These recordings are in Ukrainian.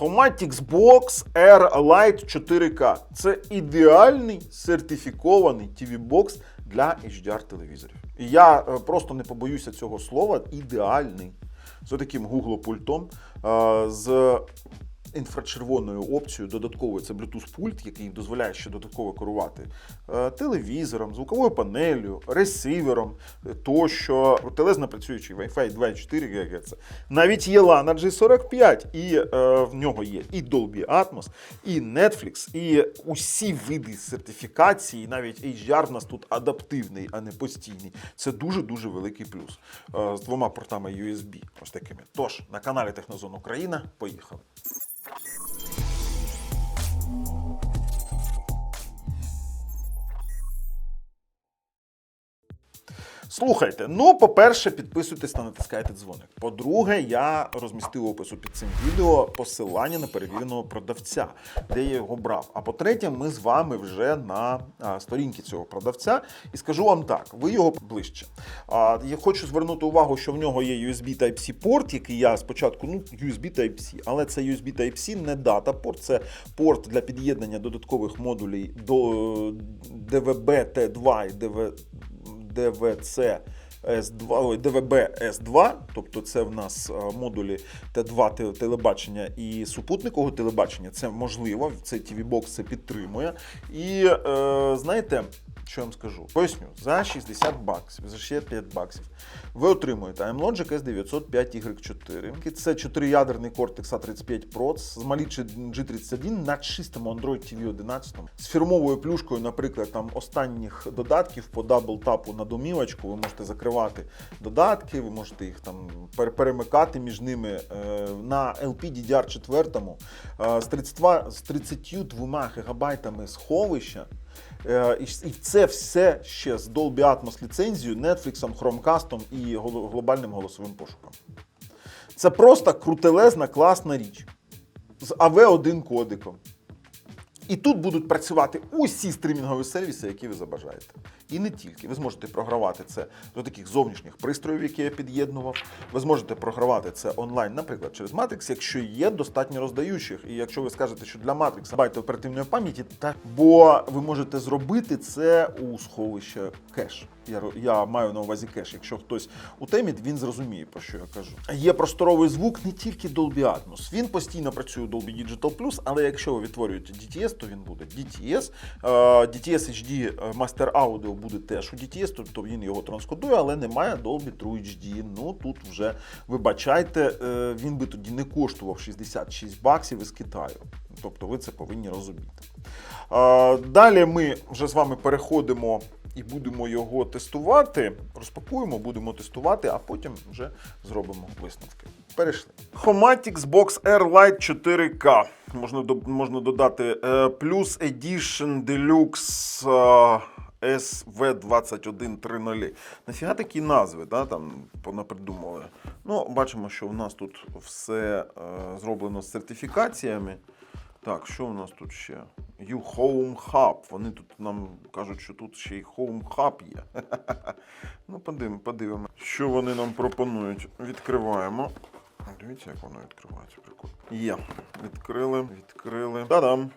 Homatics Box Air Lite 4K. Це ідеальний сертифікований TV-бокс для HDR телевізорів. І я е, просто не побоюся цього слова. Ідеальний. З таким гуглопультом, пультом, е, з інфрачервоною опцією додатковою. Це Bluetooth пульт, який дозволяє ще додатково керувати е, телевізором, звуковою панелью, ресивером е, тощо. Крутелезно працюючий Wi-Fi 2.4 ГГц. Навіть є LAN G45, і е, в нього є і Dolby Atmos, і Netflix, і усі види сертифікації, навіть HDR в нас тут адаптивний, а не постійний. Це дуже-дуже великий плюс. Е, з двома портами USB. Ось такими. Тож, на каналі Технозон Україна. Поїхали. Слухайте, ну, по-перше, підписуйтесь та натискайте дзвоник. По-друге, я розмістив опису під цим відео посилання на перевіреного продавця, де я його брав. А по-третє, ми з вами вже на сторінці цього продавця. І скажу вам так: ви його ближче. Я хочу звернути увагу, що в нього є USB Type-C порт, який я спочатку, ну, USB Type-C, але це USB Type-C не дата порт, це порт для під'єднання додаткових модулей до DVB T2 і DV S2, ой, DVB S2, тобто це в нас е, модулі Т2 телебачення і супутникового телебачення. Це можливо, це TV-бокс це підтримує. І е, знаєте, що я вам скажу? Поясню, за 60 баксів, за 65 баксів ви отримуєте AMLogic S905Y4. Це 4-ядерний Cortex A35 Pro з Malice G31 на чистому Android TV 11 з фірмовою плюшкою, наприклад, там останніх додатків по даблтапу на домівочку. Ви можете закривати додатки, ви можете їх там пер- перемикати між ними е, на LPDDR4 е, з 32, з 32 гігабайтами сховища. Е, І це все ще з Dolby Atmos ліцензією, Netflix, Chromecast і глобальним голосовим пошуком. Це просто крутелезна, класна річ з AV1 кодиком. І тут будуть працювати усі стрімінгові сервіси, які ви забажаєте. І не тільки. Ви зможете програвати це до таких зовнішніх пристроїв, які я під'єднував. Ви зможете програвати це онлайн, наприклад, через Matrix, якщо є достатньо роздаючих. І якщо ви скажете, що для Matrix байт оперативної пам'яті, так бо ви можете зробити це у сховище кеш. Я, я маю на увазі кеш. Якщо хтось у темі, він зрозуміє, про що я кажу. Є просторовий звук не тільки Dolby Atmos. Він постійно працює у Dolby Digital Plus, але якщо ви відтворюєте DTS, то він буде DTS. Е, DTS HD е, Master Audio буде теж у DTS, тобто він його транскодує, але немає Dolby True HD. Ну тут вже вибачайте, е, він би тоді не коштував 66 баксів із Китаю. Тобто ви це повинні розуміти. Далі ми вже з вами переходимо і будемо його тестувати. Розпакуємо, будемо тестувати, а потім вже зробимо висновки. Перейшли. Homatics Box Air Lite 4K. Можна, можна додати е, Plus Edition Deluxe е, SV2130. Нафіга такі назви, да, там понапридумали. Ну, бачимо, що в нас тут все е, зроблено з сертифікаціями. Так, що у нас тут ще? You Home Hub. Вони тут нам кажуть, що тут ще й Home Hub є. ну, подивимо, подивимо. Що вони нам пропонують? Відкриваємо. Дивіться, як воно відкривається. Прикольно. Є. Відкрили, відкрили. Та-дам!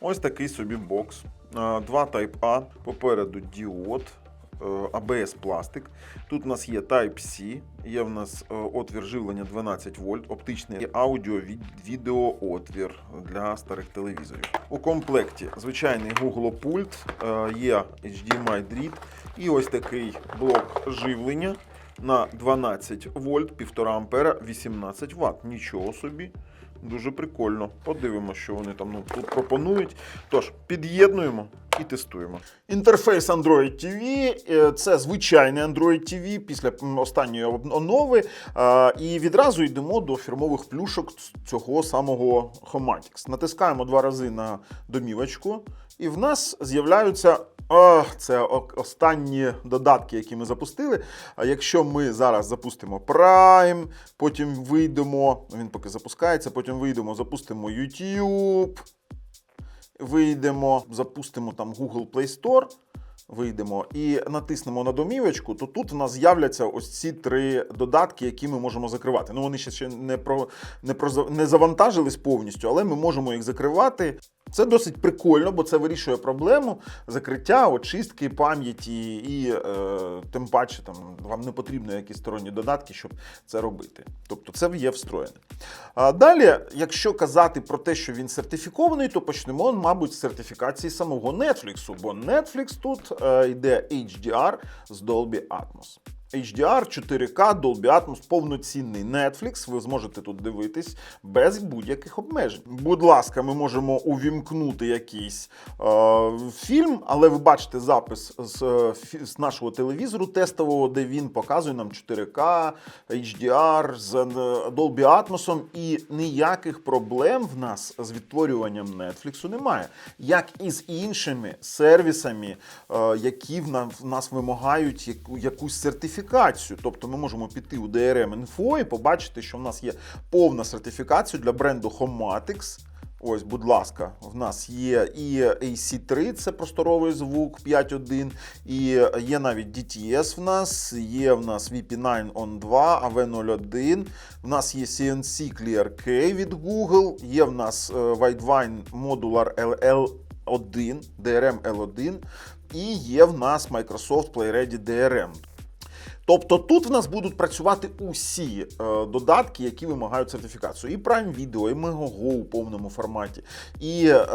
Ось такий собі бокс. Два Type A. Попереду діод. е, ABS пластик. Тут у нас є Type-C, є в нас е, отвір живлення 12 вольт, оптичний і аудіо від- відеоотвір для старих телевізорів. У комплекті звичайний Google пульт, е, є HDMI дріт і ось такий блок живлення на 12 вольт, 1,5 ампера, 18 Вт. Нічого собі. Дуже прикольно. Подивимося, що вони там ну, тут пропонують. Тож, під'єднуємо і тестуємо. Інтерфейс Android TV е, це звичайний Android TV після останньої онови. І відразу йдемо до фірмових плюшок цього самого Homatics. Натискаємо два рази на домівочку, і в нас з'являються. Це останні додатки, які ми запустили. А якщо ми зараз запустимо Prime, потім вийдемо, він поки запускається, потім вийдемо, запустимо YouTube, вийдемо, запустимо там Google Play Store, вийдемо і натиснемо на домівочку, то тут в нас з'являться ось ці три додатки, які ми можемо закривати. Ну вони ще не про не про не завантажились повністю, але ми можемо їх закривати. Це досить прикольно, бо це вирішує проблему закриття, очистки пам'яті, і е, тим паче там вам не потрібно якісь сторонні додатки, щоб це робити. Тобто це є встроєне. А далі, якщо казати про те, що він сертифікований, то почнемо, мабуть, з сертифікації самого Netflix, бо Netflix тут е, йде HDR з Dolby Atmos. HDR, 4K, Dolby Atmos, повноцінний Netflix. Ви зможете тут дивитись без будь-яких обмежень. Будь ласка, ми можемо увімкнути якийсь е, фільм, але ви бачите запис з, е, з нашого телевізору тестового, де він показує нам 4К, HDR з е, Dolby Atmos, і ніяких проблем в нас з відтворюванням Netflix немає, як і з іншими сервісами, е, які в нас вимагають яку- якусь сертифікацію. Тобто ми можемо піти у DRM Info і побачити, що в нас є повна сертифікація для бренду Homatics. Ось, будь ласка, в нас є і AC3, це просторовий звук 5.1, і є навіть DTS в нас, є в нас VP9 on 2, AV01, в нас є CNC Clear K від Google, є в нас е, Widevine Modular LL1, DRM L1, і є в нас Microsoft PlayReady DRM. Тобто тут в нас будуть працювати усі е, додатки, які вимагають сертифікацію. І Prime Video, і Megogo у повному форматі, і, е,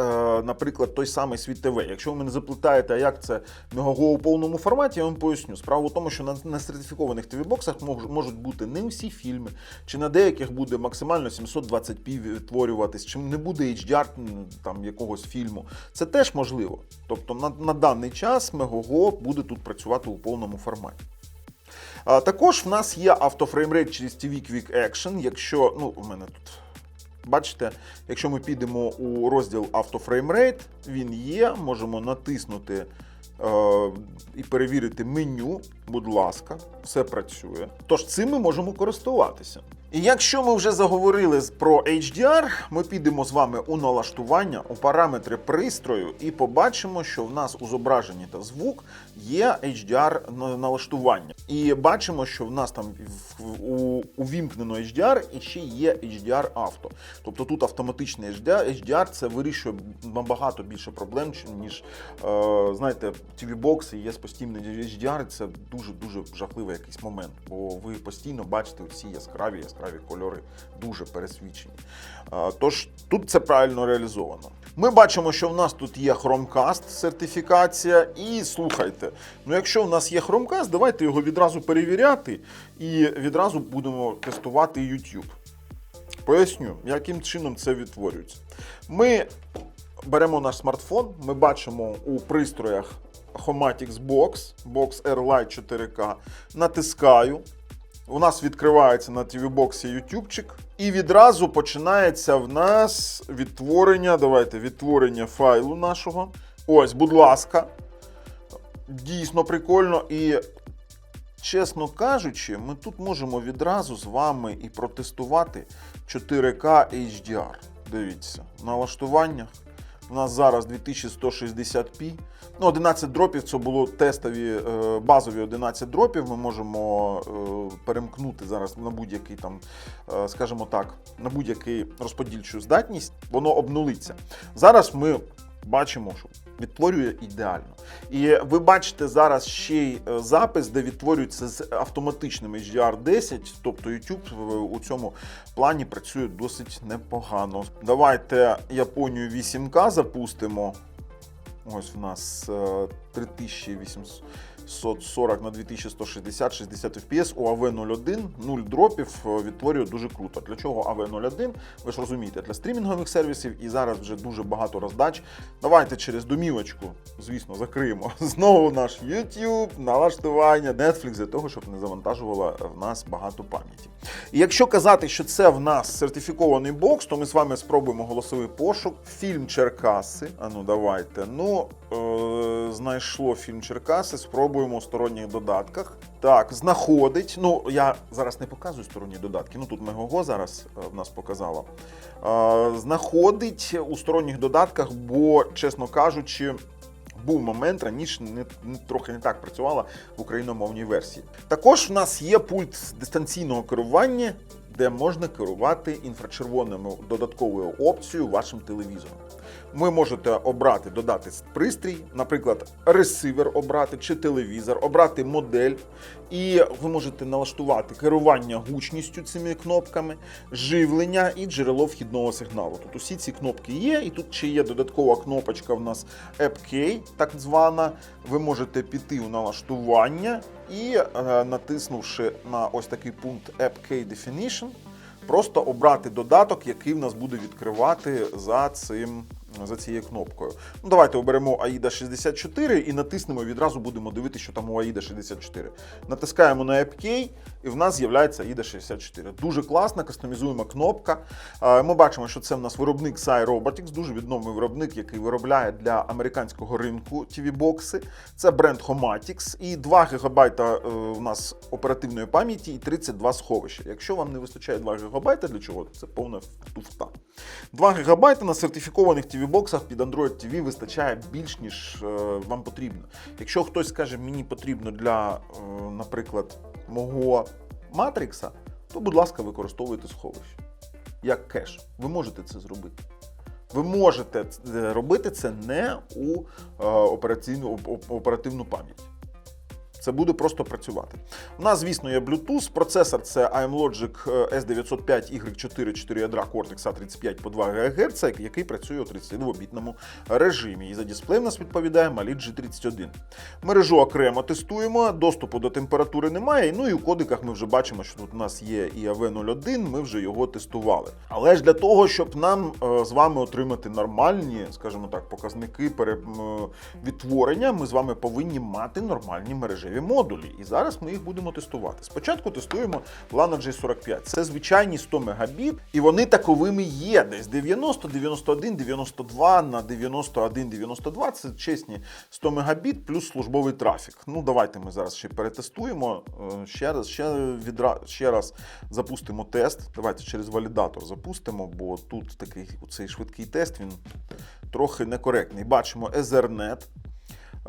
наприклад, той самий Світ ТВ. Якщо ви мене запитаєте, а як це Megogo у повному форматі, я вам поясню. Справа в тому, що на несертифікованих ТВ-боксах мож, можуть бути не всі фільми, чи на деяких буде максимально 720p відтворюватись, чи не буде HDR там якогось фільму. Це теж можливо. Тобто на, на даний час Megogo буде тут працювати у повному форматі. Також в нас є автофреймрейт через TV Quick Action. Якщо, ну, у мене тут. Бачите, якщо ми підемо у розділ автофреймрейт, він є, можемо натиснути е, і перевірити меню. Будь ласка, все працює. Тож цим ми можемо користуватися. І якщо ми вже заговорили про HDR, ми підемо з вами у налаштування, у параметри пристрою і побачимо, що в нас у зображенні та звук є HDR налаштування. І бачимо, що в нас там увімкнено HDR і ще є HDR авто. Тобто тут автоматичний HDR, HDR це вирішує набагато більше проблем, ніж е, знаєте, TV-бокси є з постійним HDR, це дуже-дуже жахливий якийсь момент, бо ви постійно бачите всі яскраві, яскраві кольори, дуже пересвічені. Тож тут це правильно реалізовано. Ми бачимо, що в нас тут є Chromecast сертифікація. І слухайте, ну якщо в нас є Chromecast, давайте його відразу перевіряти і відразу будемо тестувати YouTube. Поясню, яким чином це відтворюється. Ми беремо наш смартфон, ми бачимо у пристроях Homatics Box, Box Air Lite 4K, натискаю. У нас відкривається на TV-боксі ютубчик, і відразу починається в нас відтворення. Давайте відтворення файлу нашого. Ось, будь ласка. Дійсно прикольно. І, чесно кажучи, ми тут можемо відразу з вами і протестувати 4К HDR. Дивіться, налаштуваннях. У нас зараз 2160p. Ну, 11 дропів це було тестові е, базові 11 дропів. Ми можемо е, перемкнути зараз на будь-який там, е, скажімо так, на будь-який розподільчу здатність, воно обнулиться. Зараз ми бачимо, що відтворює ідеально. І ви бачите зараз ще й е, запис, де відтворюється з автоматичним HDR10, тобто YouTube е, у цьому плані працює досить непогано. Давайте Японію 8К запустимо. Ось в нас е, 3800. 140 на 2160, 60 FPS у AV01, 0 дропів е, відтворює дуже круто. Для чого AV01? Ви ж розумієте, для стрімінгових сервісів і зараз вже дуже багато роздач. Давайте через домівочку, звісно, закриємо знову наш YouTube, налаштування Netflix для того, щоб не завантажувала в нас багато пам'яті. І якщо казати, що це в нас сертифікований бокс, то ми з вами спробуємо голосовий пошук. Фільм Черкаси. А ну давайте. Ну, е, знайшло фільм Черкаси. спробуємо у сторонніх додатках. Так, знаходить. Ну, я зараз не показую сторонні додатки. Ну тут Мегого зараз е, в нас показала. Е- знаходить у сторонніх додатках, бо, чесно кажучи, був момент раніше не, не трохи не так працювала в україномовній версії. Також в нас є пульт дистанційного керування, де можна керувати інфрачервоною додатковою опцією вашим телевізором. Ви можете обрати додати пристрій, наприклад, ресивер обрати чи телевізор, обрати модель, і ви можете налаштувати керування гучністю цими кнопками, живлення і джерело вхідного сигналу. Тут усі ці кнопки є, і тут ще є додаткова кнопочка в нас AppK, так звана. Ви можете піти у налаштування і, е, натиснувши на ось такий пункт AppK Definition, просто обрати додаток, який в нас буде відкривати за цим. За цією кнопкою. Ну, давайте оберемо AIDA 64 і натиснемо відразу будемо дивитися, що там у AIDA 64. Натискаємо на AppK, і в нас з'являється AIDA 64. Дуже класна, кастомізуєма кнопка. Е, Ми бачимо, що це в нас виробник Sai Robotics, дуже відомий виробник, який виробляє для американського ринку TV-бокси. Це бренд Homatics. І 2 ГБ у нас оперативної пам'яті і 32 сховища. Якщо вам не вистачає 2 ГБ, для чого? Це повна туфта. 2 ГБ на сертифікованих TV-боксах під Android TV вистачає більш ніж е, вам потрібно. Якщо хтось скаже, мені потрібно для, е, наприклад, мого матрикса, то, будь ласка, використовуйте сховище як кеш. Ви можете це зробити. Ви можете е, робити це не у операційну оп- оп- оперативну пам'ять. Це буде просто працювати. У нас, звісно, є Bluetooth. Процесор це AM Logic е, S905 Y4 4 ядра Cortex A35 по 2 ГГц, який працює у 32-бітному режимі. І за дисплей в нас відповідає Mali G31. Мережу окремо тестуємо, доступу до температури немає. Ну і у кодиках ми вже бачимо, що тут у нас є і AV01, ми вже його тестували. Але ж для того, щоб нам е, з вами отримати нормальні, скажімо так, показники м, відтворення, ми з вами повинні мати нормальні мережеві модулі. І зараз ми їх будемо тестувати. Спочатку тестуємо Lano J45. Це звичайні 100 мегабіт, і вони таковими є. Десь 90, 91, 92 на 91, 92. Це чесні 100 мегабіт плюс службовий трафік. Ну, давайте ми зараз ще перетестуємо. Е, Ще раз, ще, відра... ще раз запустимо тест. Давайте через валідатор запустимо, бо тут такий оцей швидкий тест він трохи некоректний. Бачимо Ethernet.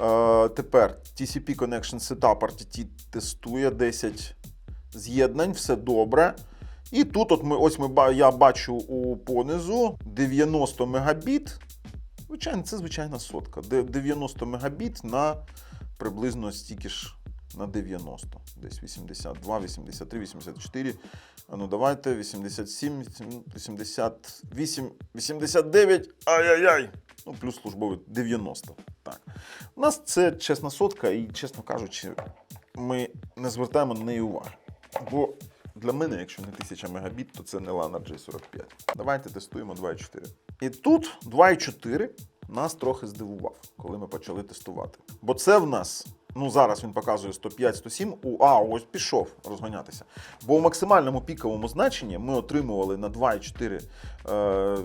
Е, тепер TCP Connection Setup RTT тестує 10 з'єднань, все добре. І тут от ми, ось ми, я бачу у понизу 90 мегабіт. Звичайно, це звичайна сотка. 90 мегабіт на приблизно стільки ж на 90. Десь 82, 83, 84. А ну давайте 87, 88, 89. Ай-яй-яй. Ну, плюс службовий 90. Так. У нас це чесна сотка, і, чесно кажучи, ми не звертаємо на неї уваги. Бо для мене, якщо не 1000 мегабіт, то це не Lana J45. Давайте тестуємо 2.4. І тут 2.4 нас трохи здивував, коли ми почали тестувати. Бо це в нас. Ну, зараз він показує 105-107. У, а, ось пішов розганятися. Бо у максимальному піковому значенні ми отримували на 2,4 е,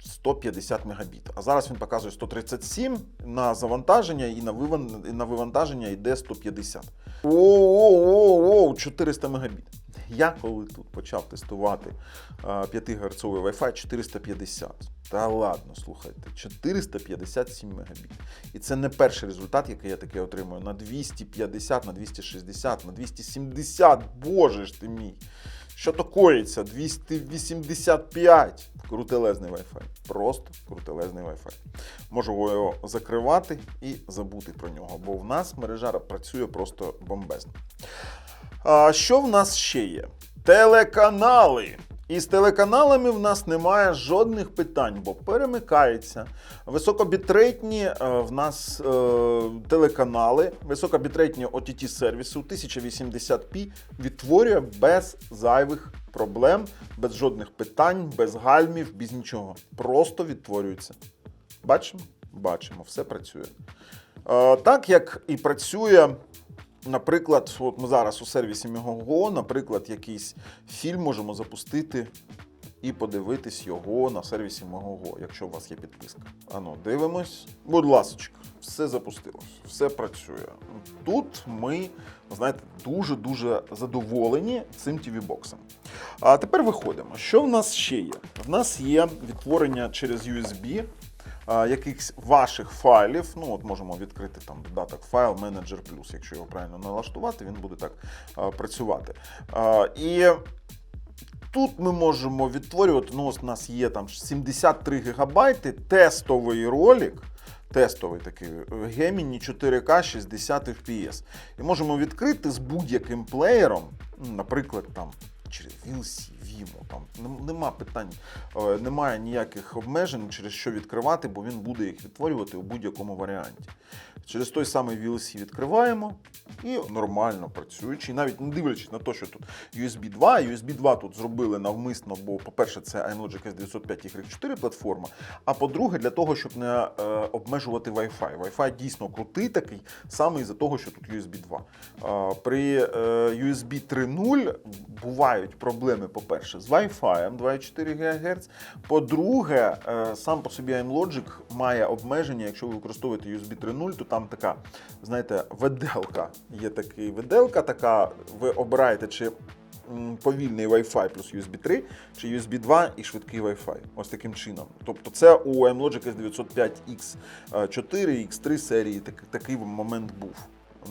150 мегабіт. А зараз він показує 137 на завантаження і на вивантаження йде 150. Оу-оу-оу, 400 мегабіт. Я коли тут почав тестувати 5 Гц Wi-Fi 450. Та ладно, слухайте, 457 мегабіт. І це не перший результат, який я таке отримую. На 250, на 260, на 270. Боже ж ти мій. Що то коїться? 285. Крутелезний Wi-Fi. Просто крутелезний Wi-Fi. Можу його закривати і забути про нього, бо в нас мережа працює просто бомбезно. А що в нас ще є? Телеканали. І з телеканалами в нас немає жодних питань, бо перемикається. Високобітрейтні е, в нас е, телеканали, високобітрейтні ott сервіси у 1080p відтворює без зайвих проблем, без жодних питань, без гальмів, без нічого. Просто відтворюється. Бачимо? Бачимо, все працює. Е, так як і працює Наприклад, от ми зараз у сервісі Мігого, наприклад, якийсь фільм можемо запустити і подивитись його на сервісі Мегого, якщо у вас є підписка. Ану, дивимось. Будь ласочка, все запустилось, все працює. Тут ми, знаєте, дуже-дуже задоволені цим TV-боксом. А тепер виходимо. Що в нас ще є? В нас є відтворення через USB. Якихось ваших файлів. Ну, от можемо відкрити там додаток файл менеджер плюс. Якщо його правильно налаштувати, він буде так працювати. І Тут ми можемо відтворювати. Ну, ось у нас є там 73 гігабайти, тестовий ролик. Тестовий такий Gemini 4K 60 FPS. І можемо відкрити з будь-яким плеєром, наприклад, там через VLC, Vimo, там нема питань, е, немає ніяких обмежень, через що відкривати, бо він буде їх відтворювати у будь-якому варіанті. Через той самий VLC відкриваємо і нормально працюючи, навіть не дивлячись на те, що тут USB 2. USB 2 тут зробили навмисно, бо, по-перше, це iLogic S905 Y4 платформа. А по-друге, для того, щоб не е, обмежувати Wi-Fi. Wi-Fi дійсно крутий такий, саме із-за того, що тут USB 2. Е, при USB 3.0 бувають проблеми, по-перше, з Wi-Fi 2,4 ГГц. По-друге, е, сам по собі iLogic має обмеження, якщо ви використовуєте USB 3.0, то там така, знаєте, веделка. Є такий веделка, така, ви обираєте, чи повільний Wi-Fi плюс USB 3, чи USB 2 і швидкий Wi-Fi. Ось таким чином. Тобто це у iMlogic S905X4 X3 серії так- такий момент був.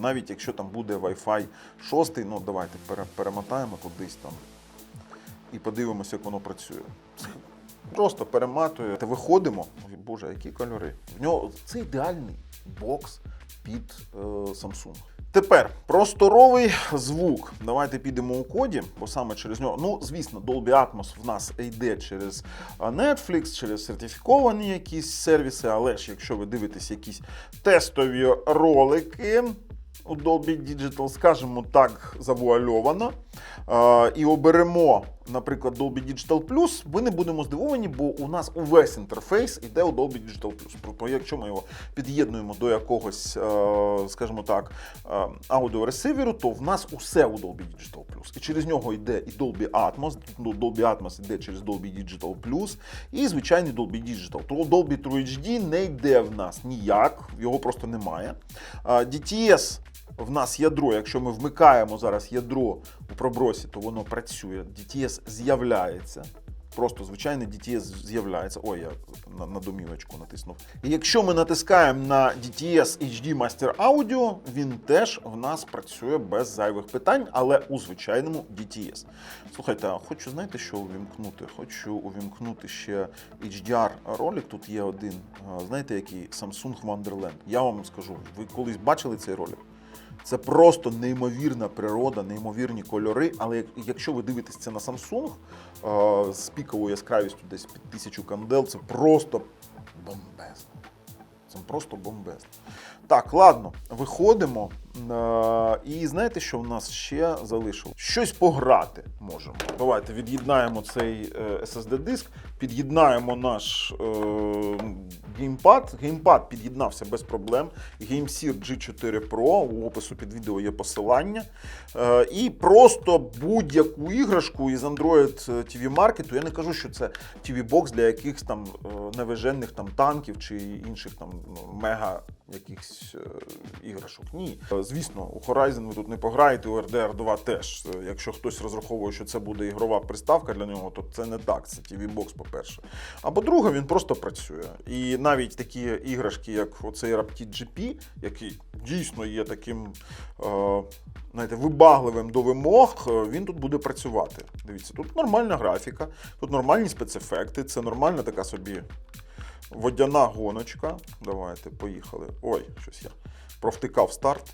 Навіть якщо там буде Wi-Fi 6, ну давайте перемотаємо кудись там і подивимося, як воно працює. Просто перематує. Та виходимо. Ой, Боже, які кольори. В нього це ідеальний бокс під е, Samsung. Тепер просторовий звук. Давайте підемо у коді, бо саме через нього. Ну, звісно, Dolby Atmos в нас йде через Netflix, через сертифіковані якісь сервіси, але ж якщо ви дивитесь якісь тестові ролики у Dolby Digital, скажімо так, завуальовано, е, і оберемо, наприклад, Dolby Digital Plus, ви не будемо здивовані, бо у нас увесь інтерфейс іде у Dolby Digital Plus. Тобто, якщо ми його під'єднуємо до якогось, е, скажімо так, е, аудіоресиверу, то в нас усе у Dolby Digital Plus. І через нього йде і Dolby Atmos, ну, Dolby Atmos йде через Dolby Digital Plus, і звичайний Dolby Digital. То Dolby True HD не йде в нас ніяк, його просто немає. Е, DTS в нас ядро, якщо ми вмикаємо зараз ядро у пробросі, то воно працює. DTS з'являється. Просто звичайний DTS з'являється. Ой, я на, на домівочку натиснув. І якщо ми натискаємо на DTS HD Master Audio, він теж в нас працює без зайвих питань, але у звичайному DTS. Слухайте, хочу, знаєте, що увімкнути? Хочу увімкнути ще HDR ролик. Тут є один, знаєте, який Samsung Wonderland. Я вам скажу, ви колись бачили цей ролик? Це просто неймовірна природа, неймовірні кольори. Але якщо ви дивитесь це на Samsung е, з піковою яскравістю десь під тисячу кандел, це просто бомбезно. Це просто бомбезно. Так, ладно, виходимо. Е, і знаєте, що в нас ще залишилось? Щось пограти можемо. Давайте від'єднаємо цей е, SSD-диск, під'єднаємо наш е, геймпад. Геймпад під'єднався без проблем. GameSear G4 Pro, у опису під відео є посилання. Е, і просто будь-яку іграшку із Android TV Market, я не кажу, що це TV-бокс для якихось там е, невижених там танків чи інших там ну, мега якихось е, іграшок. Ні. Е, Звісно, у Horizon ви тут не пограєте, у RDR 2 теж. Е, Якщо хтось розраховує, що це буде ігрова приставка для нього, то це не так. Це TV-бокс, по-перше. А по-друге, він просто працює. І навіть такі іграшки, як оцей Rapid GP, який дійсно є таким. Знаєте, вибагливим до вимог, він тут буде працювати. Дивіться, тут нормальна графіка, тут нормальні спецефекти, це нормальна така собі водяна гоночка. Давайте, поїхали. Ой, щось я провтикав старт.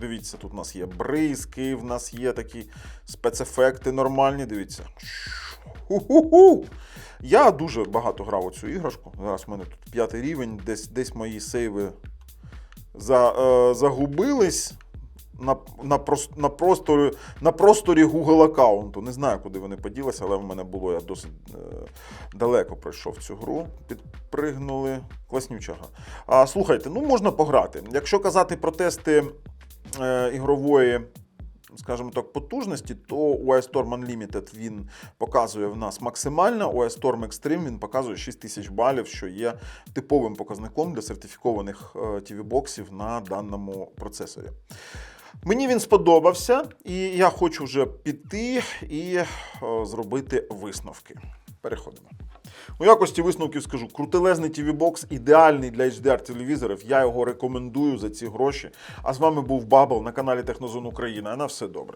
Дивіться, тут у нас є бризки, в нас є такі спецефекти нормальні. Дивіться. Ху-ху-ху! Я дуже багато грав у цю іграшку. Зараз в мене тут п'ятий рівень, десь, десь мої сейви за, е, загубились на, на, прос- на, просторі, на просторі Google аккаунту. Не знаю, куди вони поділися, але в мене було, я досить е, далеко пройшов цю гру. Підпригнули. Класнюча гра. А, слухайте, ну можна пограти. Якщо казати про тести е, ігрової. Скажімо так, потужності, то у iStorm Unlimited він показує в нас максимально, у iStorm Extreme він показує 6000 балів, що є типовим показником для сертифікованих е, TV-боксів на даному процесорі. Мені він сподобався, і я хочу вже піти і е, зробити висновки. Переходимо. У якості висновків скажу: крутелезний TV Box ідеальний для HDR телевізорів. Я його рекомендую за ці гроші. А з вами був Бабл на каналі Технозон Україна. На все добре.